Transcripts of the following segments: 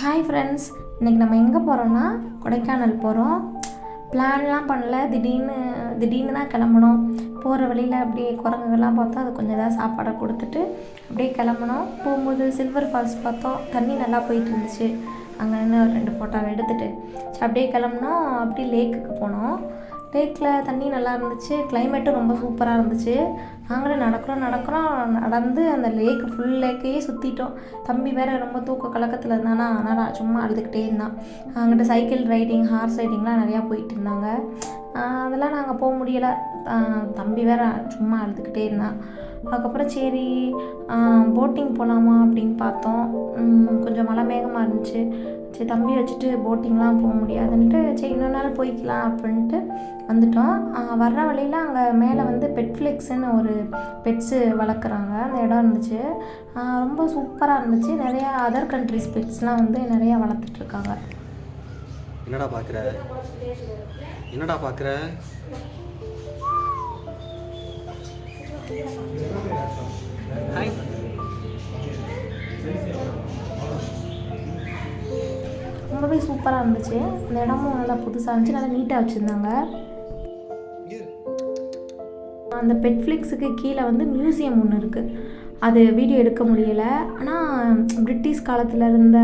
Hi friends இன்றைக்கி நம்ம எங்கே போகிறோன்னா கொடைக்கானல் போகிறோம் பிளான்லாம் பண்ணல. திடீர்னு திடீர்னு தான் கிளம்புனோம் போகிற வழியில் அப்படியே குரங்குகள்லாம் பார்த்தோம். அது கொஞ்சம் ஏதாவது சாப்பாடை கொடுத்துட்டு அப்படியே கிளம்புனோம் போகும்போது சில்வர் ஃபால்ஸ் பார்த்தோம். தண்ணி நல்லா போயிட்டு இருந்துச்சு. அங்கே நின்று ஒரு ரெண்டு ஃபோட்டோவை எடுத்துகிட்டு அப்படியே கிளம்புனோம் அப்படியே லேக்குக்கு போனோம். லேக்கில் தண்ணி நல்லா இருந்துச்சு கிளைமேட்டும் ரொம்ப சூப்பராக இருந்துச்சு. நாங்களும் நடக்கிறோம் நடக்கிறோம் நடந்து அந்த லேக்கு ஃபுல் லேக்கையே சுற்றிட்டோம் தம்பி வேறு ரொம்ப தூக்க கலக்கத்தில் இருந்தானா அதனால் சும்மா அழுதுகிட்டே இருந்தான். அங்கிட்ட சைக்கிள் ரைடிங் ஹார்ஸ் ரைடிங்லாம் நிறையா போயிட்டு இருந்தாங்க. அதெல்லாம் நாங்கள் போக முடியலை. தம்பி வேற சும்மா அழுதுகிட்டே இருந்தான். அதுக்கப்புறம் சரி போட்டிங் போகலாமா அப்படின்னு பார்த்தோம். கொஞ்சம் மழை மேகமாக இருந்துச்சு. சரி தம்பி வச்சுட்டு போட்டிங்லாம் போக முடியாதுன்ட்டு சரி இன்னொரு நாள் போய்க்கலாம் அப்படின்ட்டு வந்துட்டோம். வர்ற வழியில் அங்கே மேலே வந்து பெட்ஃப்ளெக்ஸ்னு ஒரு பெட்ஸு வளர்க்குறாங்க. அந்த இடம் இருந்துச்சு. ரொம்ப சூப்பராக இருந்துச்சு. நிறையா அதர் கண்ட்ரிஸ் பெட்ஸ்லாம் வந்து நிறையா வளர்த்துட்ருக்காங்க என்னடா பார்க்குற என்னடா பார்க்குற ஹாய் ரொம்பவே சூப்பராக இருந்துச்சு. அந்த இடமும் நல்லா புதுசாக இருந்துச்சு. நல்லா நீட்டாக வச்சுருந்தாங்க. அந்த பெட்ஃப்ளிக்ஸுக்கு கீழே வந்து மியூசியம் ஒன்று இருக்குது அது வீடியோ எடுக்க முடியலை. ஆனால் பிரிட்டிஷ் காலத்தில் இருந்த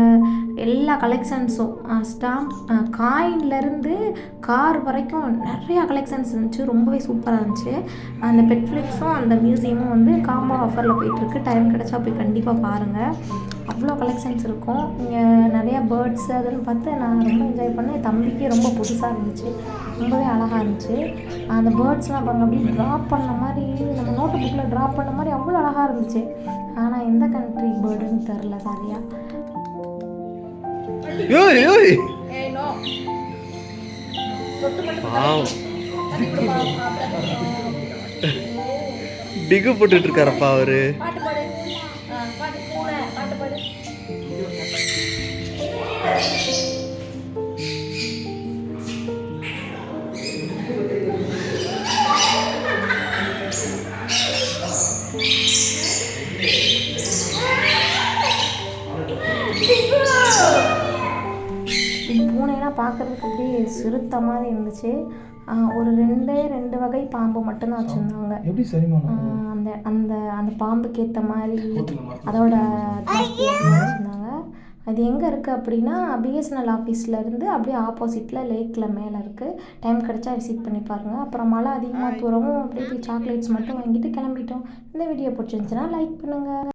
எல்லா கலெக்ஷன்ஸும் ஸ்டாம்ப் காயின்லேருந்து கார் வரைக்கும் நிறையா கலெக்ஷன்ஸ் இருந்துச்சு. ரொம்பவே சூப்பராக இருந்துச்சு. அந்த பெட்ஃப்ளிக்ஸும் அந்த மியூசியமும் வந்து காம்போ ஆஃபரில் போயிட்டுருக்கு. டைம் கிடைச்சா போய் கண்டிப்பாக பாருங்கள் அவ்வளோ கலெக்ஷன்ஸ் இருக்கும். இங்கே நிறையா பேர்ட்ஸ் அதெல்லாம் பார்த்து நான் ரொம்ப என்ஜாய் பண்ணேன். தம்பிக்கே தம்பிக்கு ரொம்ப புதுசாக இருந்துச்சு. ரொம்பவே அழகாக இருந்துச்சு. அந்த பேர்ட்ஸ்லாம் பாருங்கள் அப்படியே ட்ராப் பண்ண மாதிரி நோட்டு புக்கில் ட்ராப் பண்ண மாதிரி அவ்வளோ அழகாக இருந்துச்சு. ஆனால் எந்த கண்ட்ரி பேர்டுன்னு தெரில சரியா? யோய் யோய் பாவம் டிகு போட்டுட்டு இருக்காரப்பா அவரு. பாட்டு பாடு. பூனைலாம் பார்க்குறதுக்கு அப்படியே சிறுத்த மாதிரி இருந்துச்சு. ஒரு ரெண்டே ரெண்டு வகை பாம்பு மட்டும்தான் வச்சுருந்தாங்க. அந்த அந்த அந்த பாம்புக்கு ஏற்ற மாதிரி அதோட வச்சுருந்தாங்க. அது எங்கே இருக்குது அப்படின்னா பிஎஸ்என்எல் ஆஃபீஸ்லேருந்து அப்படியே ஆப்போசிட்டில் லேக்கில் மேலே இருக்குது டைம் கிடைச்சா விசிட் பண்ணி பாருங்கள் அப்புறம் மழை அதிகமாக தூரவும் அப்படியே சாக்லேட்ஸ் மட்டும் வாங்கிட்டு கிளம்பிட்டோம். இந்த வீடியோ பிடிச்சிருந்துச்சுன்னா லைக் பண்ணுங்கள்